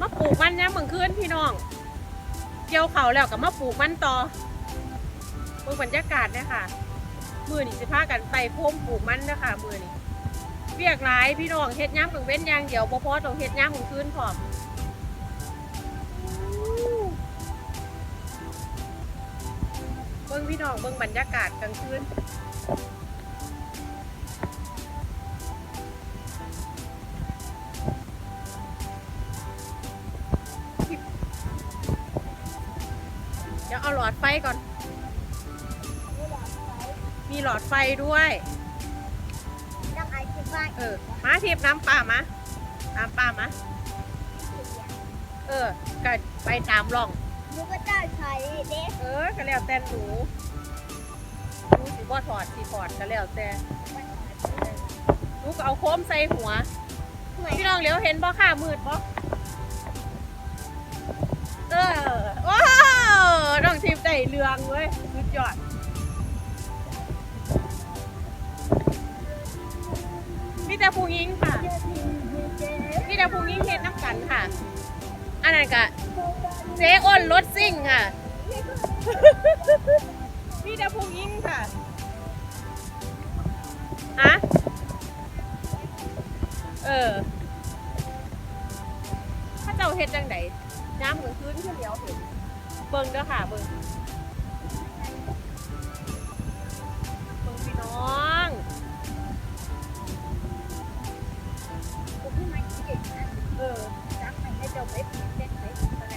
มาปลูกมันเนี่ยมึงคืนพี่น้อง เกี่ยวเขาแล้วก็มาปลูกมันต่อเมืองบรรยากาศเนี่ยค่ะ มือนี่สิพากันไปโพมปลูกมันนะคะมือนี่เรียกหลายพี่น้องเฮ็ดย้ำกังเว้นยางเดียวบ่พอต้องเฮ็ดย้ำมึงคืนพร้อมเบิ่งพี่น้องเบิ่งบรรยากาศกลางคืน ก่อน มีหลอดไฟด้วย ต้องไอคิดว่าเออ มาทีบน้ำป่ามาตามป่ามาเออก็ไปตามร่อง หนูก็ต้องใช้เด็กเออก็แล้วแต่หนูหนูสิบ่ถอดสิถอดก็แล้วแต่หนูก็เอาโค้มใส่หัวเหมือนพี่น้องเหลียวเห็นบ่ค่ะมืดบ่เออว้าวน้องทิพย์ ได้เรืองเว้ยสุดยอดมีแต่ผู้หญิงค่ะมีแต่ผู้หญิงเฮ็ดน้ำกันค่ะ อันนั้นก็เจ๊อ้นรถซิ่งค่ะมีแต่ผู้หญิงค่ะฮะเออถ้าเจ้าเฮ็ดจังไดย้ำกลางคืนขึ้นเดียวเห็น เบิ่งเด้อค่ะเบิ่งเบิ่งพี่น้องผมที่มันคิดนะเออจังมันให้เจ้าไปผิดเด็กไปอะไร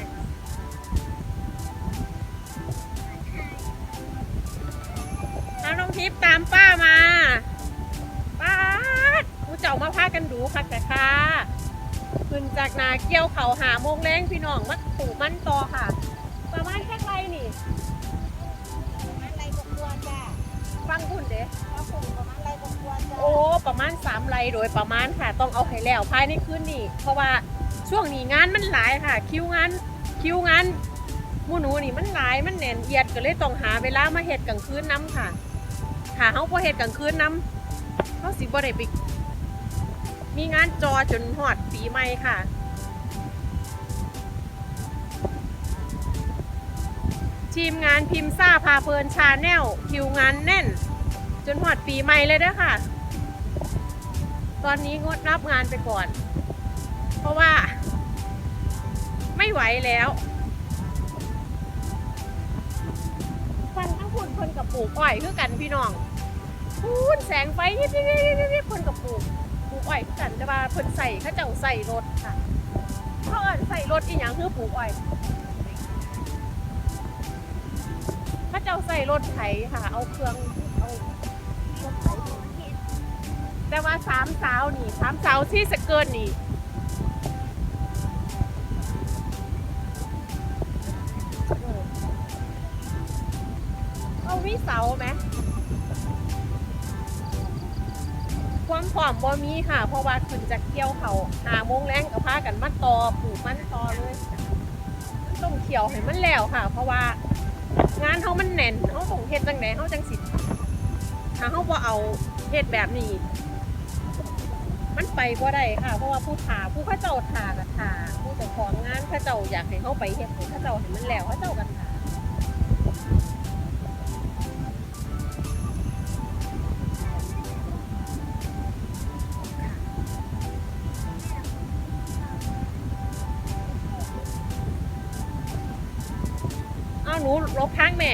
เอาน้องทิพย์ตามป้ามาป้าดกูเจ้ามาพากันดูค่ะแต่ค่ะขึ้นจากนาเกี่ยวเขาหาโมงแรงพี่น้องมาปลูกมันต่อค่ะ ฟังคุณเด้โอ้ประมาณสามไรโดยประมาณค่ะ ต้องเอาให้แล้วภายในคืนนี้เพราะว่าช่วงนี้งานมันหลายค่ะ คิวงานคิวงานมูหนูนี่มันหลายมันแน่นเอียดก็เลยต้องหาเวลามาเฮ็ดกลางคืนน้ำค่ะถ้าเฮาบ่เฮ็ดกลางคืนน้ำเฮาสิบ่ได้ไปมีงานจอจนฮอดปีใหม่ค่ะ ทีมงานพิมพ์ซ่าพาเพลินชาแนลคิวงานแน่น จนหอดปีใหม่เลยด้อค่ะ ตอนนี้งดรับงานไปก่อน เพราะว่า ไม่ไหวแล้วฟันทั้งคุณคนกับปลูกอ้อยคือกันพี่น้องพูนแสงไฟยิบยิบยิบยิบคนกับปลูกปลูกอ้อยคือกันแต่ว่าเพิ่นใส่เขาเจ้าใส่รถค่ะเขาเอินใส่รถอีหยังคือปลูกอ้อย เขาเจ้าใส่รถไถค่ะ เอาเครื่องเอารถไถแต่ว่าสามสาวนี่สามสาวที่สเกินนี่เอาวิเสาไหมความผอมบ่มีค่ะ เพราะว่าขึ้นจากเกี่ยวเขาหาโมงแรงกับพากันมาต่อปลูกมันตอเลยต้องเขียวให้มันแล้วค่ะ เพราะว่า เขาต้องเฮ็ดจังไหนเขาจังสิถ้าเขาบ่เอาเฮ็ดแบบนี้ มันไปบ่ได้ค่ะ เพราะว่าผู้ถาผู้เขาเจ้าถากับถาผู้เจ้าของงานเขาเจ้าอยากให้เขาไปเฮ็ดให้เขาเจ้าให้มันแล้วเขาเจ้ากันถาเอาหนูลบทางแม่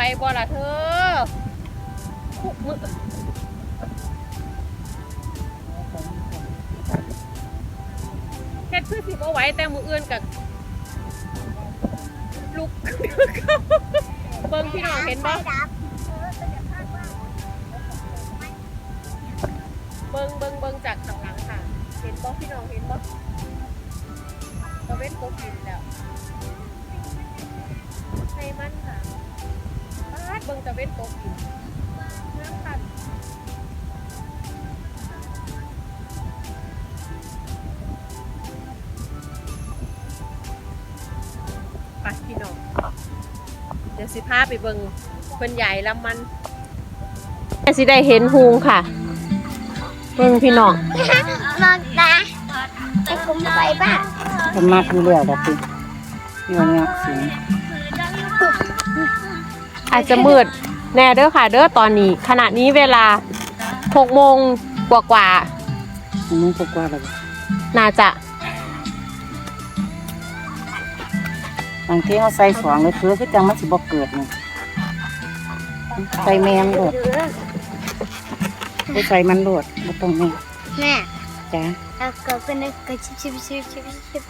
ว้บ่ล่ะเธอคุมือเฮ็ดคือสิบ่ไหวแต่มือเอื้นกับลูกเบิ่งพี่น้องเห็นบ่เออเป็นแบบภาพว่าเบิ่งเบิ่งเบิ่งจากข้างหลังค่ะ เห็นบ่พี่น้องเห็นบ่ตะเว้นตกดินแล้วให้มันค่ะ ดเบิ่งตะเว้นตกดินน้ำคันไปพี่น้องเดี๋ยวสิพาไปเบิ่งเพิ่นใหญ่ลำมันแต่สิได้เห็นฮูงค่ะ เบิ่งพี่น้องนอนตาไอ้คุมไฟบ้ามันมากอยู่แล้วดอกติอยู่เนี่ยสิ อาจจะมืดแน่เด้อค่ะ เด้อตอนนี้ ขณะนี้เวลา6โมงกว่ากว่ามันมันก็กว่าแล้วๆน่าจะบางทีเขาใส่สองเลยคือคือจังมันสิบ่เกิดนี่ใส่แมงโดดบ่ใส่มันโดดบ่ต้องแม่แม่จ้าแล้วก็เป็นกระชิบชิบชิบชิบชิบ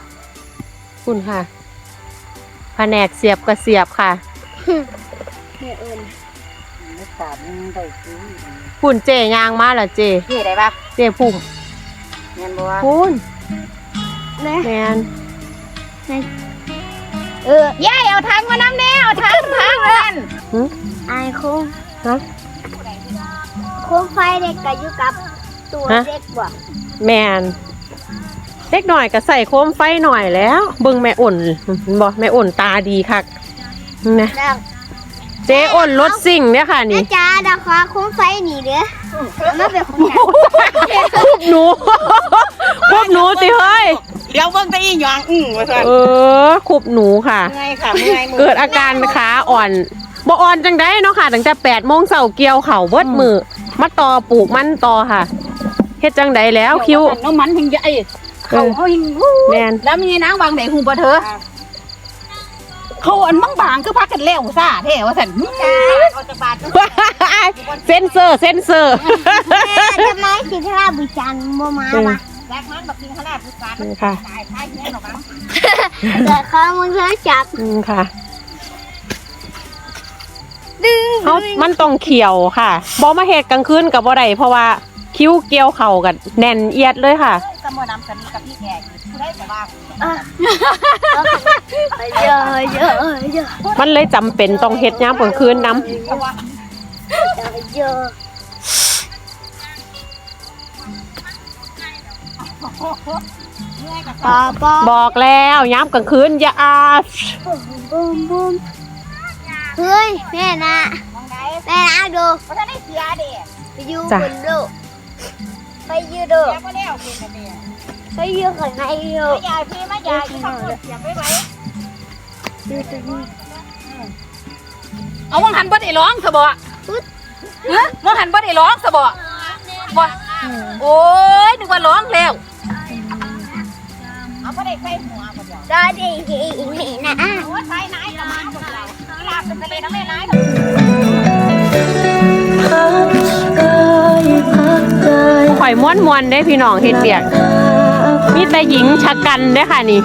คุณค่ะแผนกเสียบก็เสียบค่ะ แม่เอิญไม่ตาดมันได้คือคุณเจยางมาแล้วเจพี่ได้ปะเจพุ่มแม่นบ่ว่าคุณนะแมนเออย่ายเอาทางมาน้ำแน่เอาทางทางนั่นหึไอ้คุ้มฮะคุ้มไฟเด็กกับอยู่กับตัวฮะ เด็กบ่แมนเล็กหน่อยก็ใส่โคมไฟหน่อยแล้ว เบิ่งแม่อ่นบ่แม่อ่นตาดีคักนะแล้ว เจ๊อ่นรถสิ่งเนี่ยค่ะแม่นี่ จ้าดาควาคุ้มไฟหนีเด้อเอามาเป็นคนแก่คุบหนูคุบหนูติเฮ้ย เดี๋ยวเบิ่งแตะอีหยองอื้อว่าซั่นเออคุบหนูค่ะ เมื่อยค่ะเมื่อยมือเกิดอาการขาอ่อนบ่อ่อนจังได้เนาะค่ะ ตั้งแต่แปดโมงเสาเกี่ยวเข่าเบิดมือมาต่อปลูกมันต่อค่ะเฮ็ดจังไดแล้วคิวน้ำมันหิงใหญ่เขาเขาหิงแมนแล้วมีนางวางไหนหูบ่เธอ เขาอันบางบางๆคือพักกันแล้วซ่าแท้ว่าซั่นจ้าเอาจะบาดเซนเซอร์เซนเซอร์แม่จะไม่คิดว่าบุจันโมมาวะแรกมันบักกินขนาดผู้สาวนี่ค่ะตายท้ายแค่หรอกมั้งแต่เขามึงเธอจับอืมค่ะดึงเขามันต้องเขียวค่ะบอมาเฮ็ดกลางคืนกับบ่ได้เพราะว่าคิ้วเกี่ยวเข่ากันแน่นเอียดเลยค่ะสมอนำกันกับพี่แขกผู้ ได้แต่ว่าเยอะเยอะเยอะมันเลยจำเป็นต้องเฮ็ดยามกลางคืนนํเพราะว่าเยอะเมื่อยกับปอปอบอกแล้วยามกลางคืนอย่าอาบบูมบูมเฮ้ยแม่นะมองไหนแม่นะดูเพราะถ้าได้เสียเด็กไปยืมบนดูไปยืมดูเสียก็แล้วเป็นกันเด็ กไปยืมข้างในดูมายายพี่มายายที่เขาเสียไปไว้ดูตรงนี้เอาวังหันบ่ได้ร้องซะบ่ฮะวังหันบ่ได้ร้องซะบ่บ่โอ้ยนึกว่าร้องแล้ว เอาบ่ได้ใส่หัวบ่เดียวรอดีอีกนะโอ้ยใส่ไหนประมาณพวกเรากีฬาเป็นทะเลทั้งแม่ไหนข่อยม้วนมวนๆได้พี่น้องเฮ็ดเบียก มีแต่หญิงชะกันเด้อค่ะนี่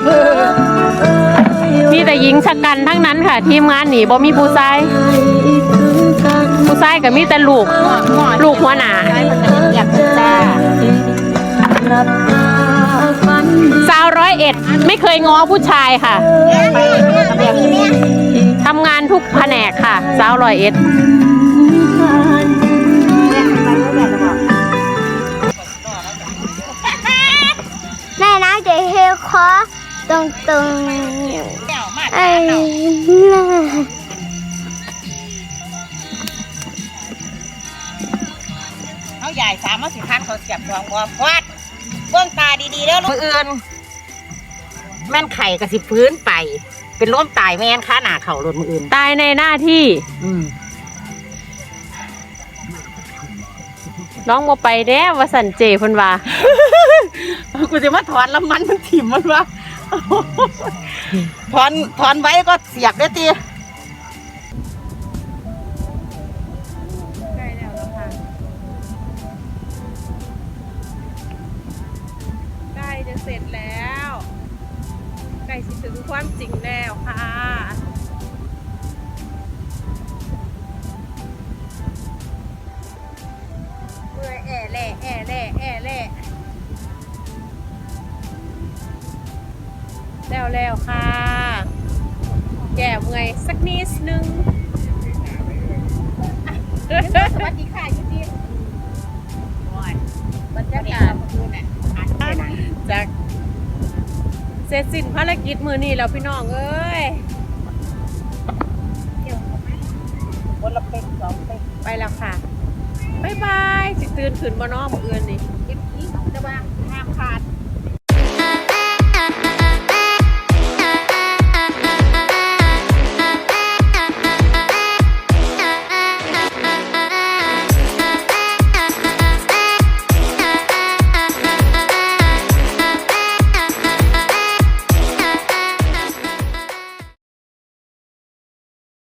มีแต่หญิงชะกันทั้งนั้นค่ะ ทีมงานนี่บ่มีผู้ชาย ผู้ชายก็มีแต่ลูก ลูกหัวหน้าใส่มันจะเรียบจ้าวร้อยเอ็ดไม่เคยง้อผู้ชายค่ะทำงานทุกแผนกค่ะ สาวร้อยเอ็ดาใหญ่สามสิพันเขาเสียบดวงบ่ฟาดเบื้องตาดีๆแล้วลูกอื่นแม่นไข่กับสิพื้นไป เป็นล้มตายแม่นค้าหนาเข่าลนมืออื่น ตายในหน้าที่อืมน้องบ่ไปแน่ว่าสันเจเพิ่นว่า กูจะมาถอนแล้วมันมันถิ่มมันวะถอนถอนไว้ก็เสียบได้ตี ความจริงแล้วค่ะ เมื่อยแอ่แหล่แอ่แหล่แอ่แหล่แล้วแล้วค่ะ แก่เมื่อยสักนิดนึงสวัสดีค่ะยูจีบรรยากาศดูน่ะอ่านได้นะจาก เสร็จสิ้นภารกิจมือนี้แล้วพี่น้องเอ้ยคนละเป็กสองเป็กไปแล้วค่ะบ๊ายบาย สิตื่นขึ้นบ่เน้อมื้ออื่นนี่เก็บขี้จะว่าห้ามขาด